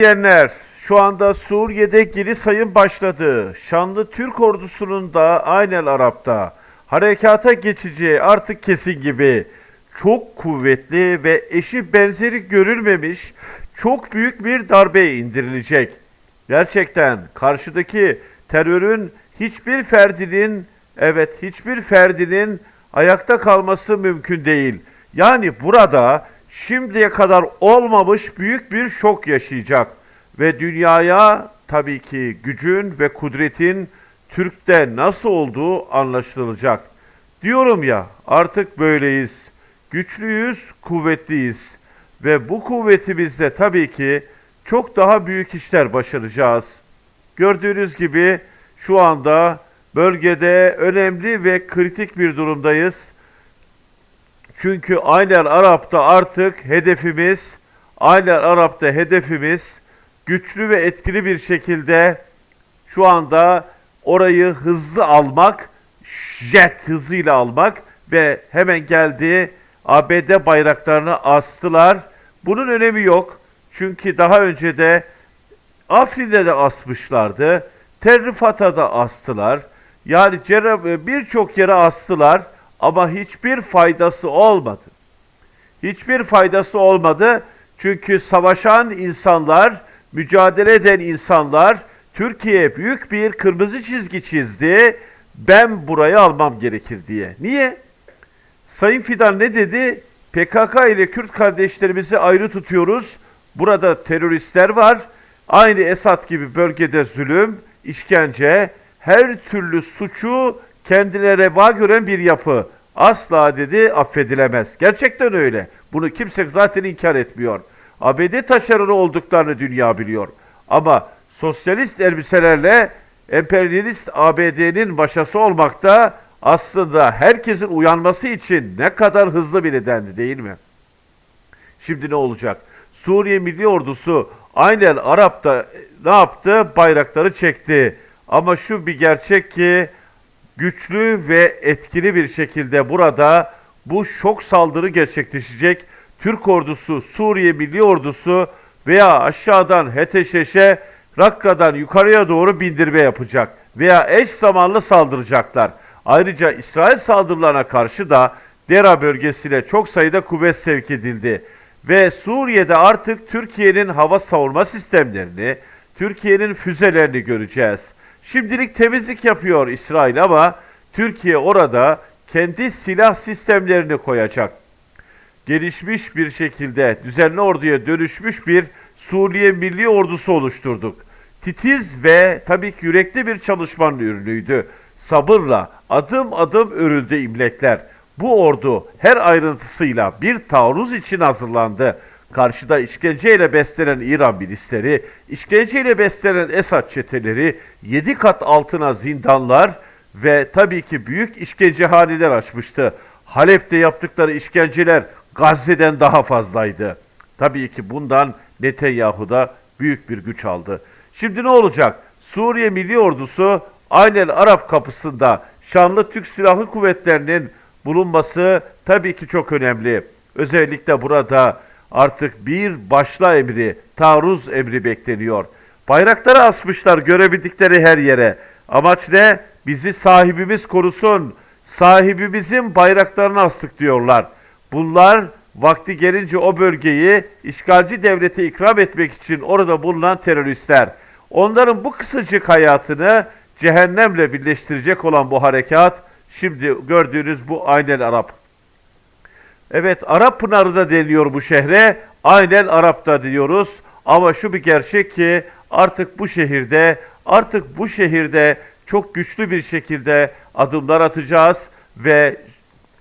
izleyenler, şu anda Suriye'de geri sayım başladı. Şanlı Türk ordusunun da aynen Arap'ta harekata geçeceği artık kesin gibi. Çok kuvvetli ve eşi benzeri görülmemiş çok büyük bir darbe indirilecek. Gerçekten karşıdaki terörün hiçbir ferdinin evet hiçbir ferdinin ayakta kalması mümkün değil. Yani burada şimdiye kadar olmamış büyük bir şok yaşayacak ve dünyaya tabii ki gücün ve kudretin Türk'te nasıl olduğu anlaşılacak. Diyorum ya artık böyleyiz. Güçlüyüz, kuvvetliyiz ve bu kuvvetimizle tabii ki çok daha büyük işler başaracağız. Gördüğünüz gibi şu anda bölgede önemli ve kritik bir durumdayız. Çünkü aynen Arap'ta artık hedefimiz, aynen Arap'ta hedefimiz güçlü ve etkili bir şekilde şu anda orayı hızlı almak, jet hızıyla almak ve hemen geldi ABD bayraklarını astılar. Bunun önemi yok. Çünkü daha önce de Afrin'de de asmışlardı. Terrifat'a da astılar. Yani birçok yere astılar ama hiçbir faydası olmadı. Hiçbir faydası olmadı. Çünkü savaşan insanlar, mücadele eden insanlar Türkiye büyük bir kırmızı çizgi çizdi. Ben burayı almam gerekir diye. Niye? Sayın Fidan ne dedi? PKK ile Kürt kardeşlerimizi ayrı tutuyoruz. Burada teröristler var. Aynı Esad gibi bölgede zulüm, işkence, her türlü suçu kendine reva gören bir yapı. Asla dedi affedilemez. Gerçekten öyle. Bunu kimse zaten inkar etmiyor. ABD taşeronu olduklarını dünya biliyor. Ama sosyalist elbiselerle emperyalist ABD'nin başası olmakta aslında herkesin uyanması için ne kadar hızlı bir nedendi değil mi? Şimdi ne olacak? Suriye Milli Ordusu aynen Arap'ta ne yaptı? Bayrakları çekti. Ama şu bir gerçek ki güçlü ve etkili bir şekilde burada bu şok saldırı gerçekleşecek. Türk ordusu, Suriye Milli Ordusu veya aşağıdan HTŞ'e Rakka'dan yukarıya doğru bindirme yapacak veya eş zamanlı saldıracaklar. Ayrıca İsrail saldırılarına karşı da Dera bölgesine çok sayıda kuvvet sevk edildi. Ve Suriye'de artık Türkiye'nin hava savunma sistemlerini, Türkiye'nin füzelerini göreceğiz. Şimdilik temizlik yapıyor İsrail ama Türkiye orada kendi silah sistemlerini koyacak. Gelişmiş bir şekilde düzenli orduya dönüşmüş bir Suriye Milli Ordusu oluşturduk. Titiz ve tabii ki yürekli bir çalışmanın ürünüydü. Sabırla adım adım örüldü imlekler. Bu ordu her ayrıntısıyla bir taarruz için hazırlandı. Karşıda işkenceyle beslenen İran milisleri, işkenceyle beslenen Esad çeteleri, 7 kat altına zindanlar ve tabii ki büyük işkencehaneler açmıştı. Halep'te yaptıkları işkenceler Gazze'den daha fazlaydı. Tabii ki bundan Netanyahu da büyük bir güç aldı. Şimdi ne olacak? Suriye Milli Ordusu aynen Arap kapısında şanlı Türk Silahlı Kuvvetleri'nin bulunması tabii ki çok önemli. Özellikle burada artık bir başla emri, taarruz emri bekleniyor. Bayrakları asmışlar görebildikleri her yere. Amaç ne? Bizi sahibimiz korusun. Sahibimizin bayraklarını astık diyorlar. Bunlar vakti gelince o bölgeyi işgalci devlete ikram etmek için orada bulunan teröristler. Onların bu kısacık hayatını cehennemle birleştirecek olan bu harekat şimdi gördüğünüz bu aynen Arap. Evet Arap Pınarı da deniyor bu şehre. Aynen Arap'ta diyoruz. Ama şu bir gerçek ki artık bu şehirde artık bu şehirde çok güçlü bir şekilde adımlar atacağız ve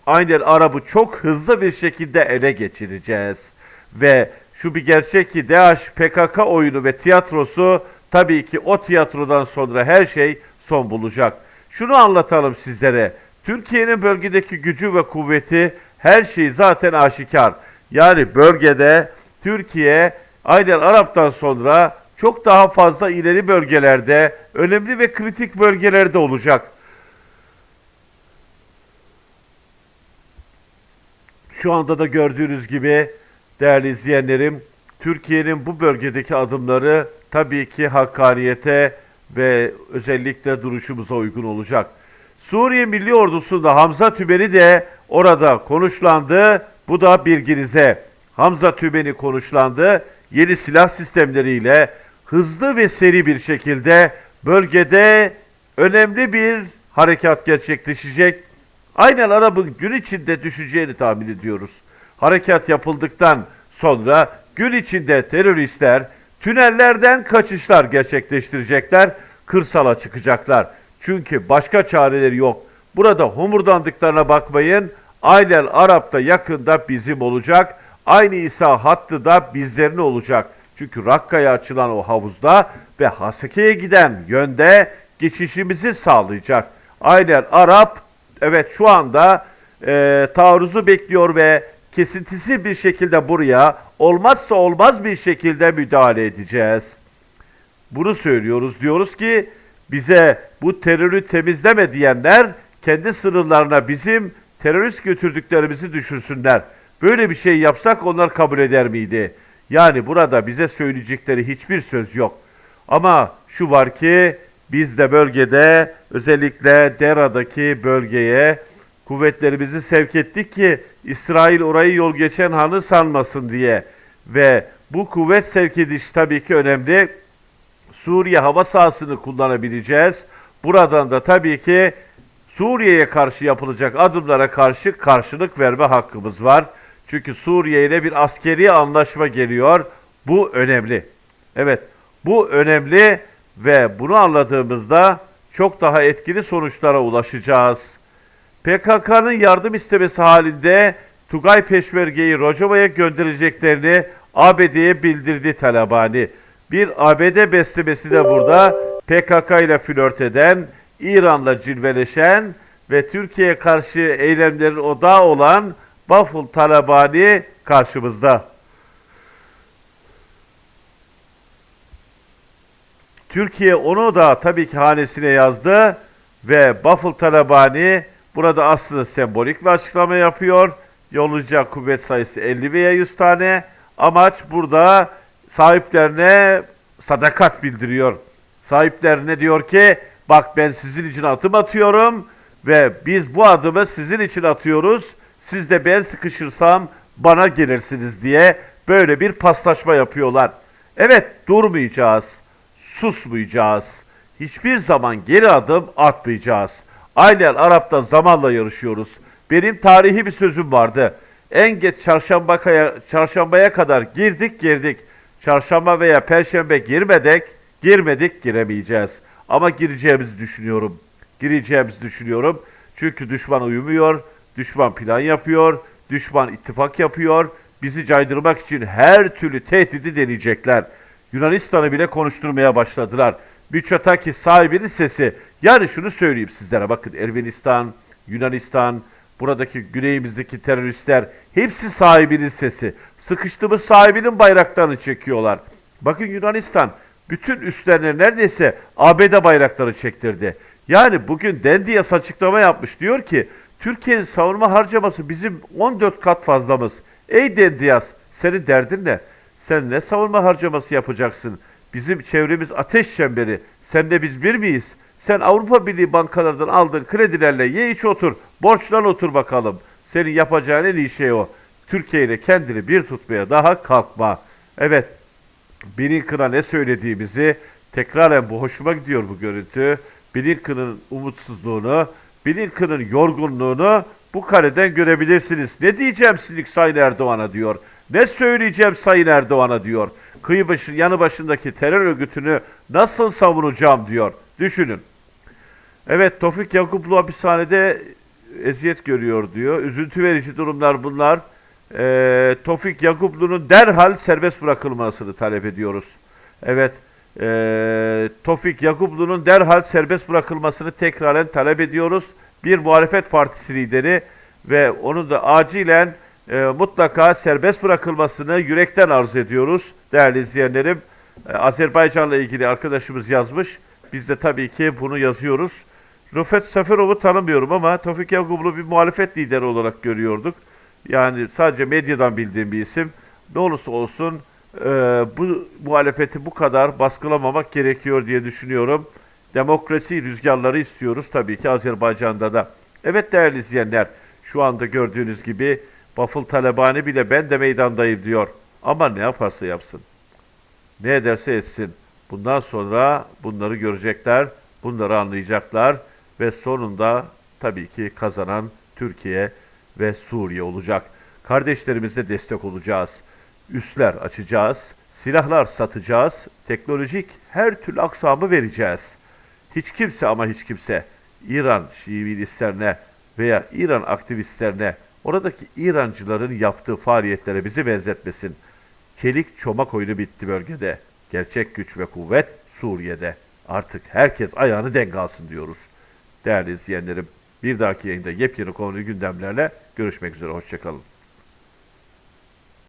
aynen Arap'ı çok hızlı bir şekilde ele geçireceğiz. Ve şu bir gerçek ki DAEŞ PKK oyunu ve tiyatrosu tabii ki o tiyatrodan sonra her şey son bulacak. Şunu anlatalım sizlere. Türkiye'nin bölgedeki gücü ve kuvveti her şey zaten aşikar. Yani bölgede Türkiye aynen Arap'tan sonra çok daha fazla ileri bölgelerde, önemli ve kritik bölgelerde olacak. Şu anda da gördüğünüz gibi değerli izleyenlerim Türkiye'nin bu bölgedeki adımları tabii ki hakkaniyete ve özellikle duruşumuza uygun olacak. Suriye Milli Ordusu'nda Hamza Tübeni de orada konuşlandı. Bu da bilginize. Hamza Tübeni konuşlandı. Yeni silah sistemleriyle hızlı ve seri bir şekilde bölgede önemli bir harekat gerçekleşecek. Aynen Arap'ın gün içinde düşeceğini tahmin ediyoruz. Harekat yapıldıktan sonra gün içinde teröristler tünellerden kaçışlar gerçekleştirecekler, kırsala çıkacaklar. Çünkü başka çareleri yok. Burada homurdandıklarına bakmayın. Aynen Arap da yakında bizim olacak. Aynı İsa hattı da bizlerin olacak. Çünkü Rakka'ya açılan o havuzda ve Haseke'ye giden yönde geçişimizi sağlayacak. Aynen Arap evet şu anda e, taarruzu bekliyor ve kesintisiz bir şekilde buraya olmazsa olmaz bir şekilde müdahale edeceğiz. Bunu söylüyoruz. Diyoruz ki bize bu terörü temizleme diyenler kendi sınırlarına bizim terörist götürdüklerimizi düşünsünler. Böyle bir şey yapsak onlar kabul eder miydi? Yani burada bize söyleyecekleri hiçbir söz yok. Ama şu var ki biz de bölgede özellikle Dera'daki bölgeye kuvvetlerimizi sevk ettik ki İsrail orayı yol geçen hanı sanmasın diye. Ve bu kuvvet sevk ediş tabii ki önemli. Suriye hava sahasını kullanabileceğiz. Buradan da tabii ki Suriye'ye karşı yapılacak adımlara karşı karşılık verme hakkımız var. Çünkü Suriye ile bir askeri anlaşma geliyor. Bu önemli. Evet, bu önemli ve bunu anladığımızda çok daha etkili sonuçlara ulaşacağız. PKK'nın yardım istemesi halinde Tugay Peşmerge'yi Rojava'ya göndereceklerini ABD'ye bildirdi Talabani. Bir ABD beslemesi de burada PKK ile flört eden, İran'la cilveleşen ve Türkiye'ye karşı eylemlerin odağı olan Baful Talabani karşımızda. Türkiye onu da tabii ki hanesine yazdı ve Baful Talabani burada aslında sembolik bir açıklama yapıyor. Yollayacak kuvvet sayısı 50 veya 100 tane. Amaç burada sahiplerine sadakat bildiriyor. Sahiplerine diyor ki bak ben sizin için adım atıyorum ve biz bu adımı sizin için atıyoruz. Siz de ben sıkışırsam bana gelirsiniz diye böyle bir paslaşma yapıyorlar. Evet durmayacağız, susmayacağız. Hiçbir zaman geri adım atmayacağız. Aynen Arap'tan zamanla yarışıyoruz. Benim tarihi bir sözüm vardı. En geç çarşambaya, çarşambaya kadar girdik girdik. Çarşamba veya perşembe girmedik, girmedik giremeyeceğiz. Ama gireceğimizi düşünüyorum. Gireceğimizi düşünüyorum. Çünkü düşman uyumuyor, düşman plan yapıyor, düşman ittifak yapıyor. Bizi caydırmak için her türlü tehdidi deneyecekler. Yunanistan'ı bile konuşturmaya başladılar. Miçotaki sahibinin sesi. Yani şunu söyleyeyim sizlere bakın Ermenistan, Yunanistan, buradaki güneyimizdeki teröristler hepsi sahibinin sesi. Sıkıştığımız sahibinin bayraklarını çekiyorlar. Bakın Yunanistan bütün üstlerine neredeyse ABD bayrakları çektirdi. Yani bugün Dendiyas açıklama yapmış. Diyor ki Türkiye'nin savunma harcaması bizim 14 kat fazlamız. Ey Dendiyas senin derdin ne? Sen ne savunma harcaması yapacaksın? Bizim çevremiz ateş çemberi. Sen de biz bir miyiz? Sen Avrupa Birliği bankalardan aldığın kredilerle ye iç otur. Borçlan otur bakalım. Senin yapacağın en iyi şey o. Türkiye ile kendini bir tutmaya daha kalkma. Evet. Blinken'a ne söylediğimizi tekraren bu hoşuma gidiyor bu görüntü. Blinken'ın umutsuzluğunu, Blinken'ın yorgunluğunu bu kareden görebilirsiniz. Ne diyeceğim sinik Sayın Erdoğan'a diyor. Ne söyleyeceğim Sayın Erdoğan'a diyor. Kıyı başı, yanı başındaki terör örgütünü nasıl savunacağım diyor. Düşünün. Evet Tofik Yakuplu hapishanede eziyet görüyor diyor. Üzüntü verici durumlar bunlar. Ee, Tofik Yakuplu'nun derhal serbest bırakılmasını talep ediyoruz. Evet. ee, Tofik Yakuplu'nun derhal serbest bırakılmasını tekraren talep ediyoruz. Bir muhalefet partisi lideri ve onun da acilen e, mutlaka serbest bırakılmasını yürekten arzu ediyoruz değerli izleyenlerim. E, Azerbaycan'la ilgili arkadaşımız yazmış. Biz de tabii ki bunu yazıyoruz. Rıfet Seferov'u tanımıyorum ama Tofik Yakuplu bir muhalefet lideri olarak görüyorduk. Yani sadece medyadan bildiğim bir isim. Ne olursa olsun e, bu muhalefeti bu kadar baskılamamak gerekiyor diye düşünüyorum. Demokrasi rüzgarları istiyoruz tabii ki Azerbaycan'da da. Evet değerli izleyenler, şu anda gördüğünüz gibi Bafıl Talebani bile ben de meydandayım diyor. Ama ne yaparsa yapsın. Ne ederse etsin. Bundan sonra bunları görecekler, bunları anlayacaklar ve sonunda tabii ki kazanan Türkiye ve Suriye olacak. Kardeşlerimize destek olacağız. Üsler açacağız, silahlar satacağız, teknolojik her türlü aksamı vereceğiz. Hiç kimse ama hiç kimse İran Şiivilistlerine veya İran aktivistlerine oradaki İrancıların yaptığı faaliyetlere bizi benzetmesin. Çelik çomak oyunu bitti bölgede. Gerçek güç ve kuvvet Suriye'de. Artık herkes ayağını denk alsın diyoruz. Değerli izleyenlerim, bir dahaki yayında yepyeni konu gündemlerle görüşmek üzere. Hoşçakalın.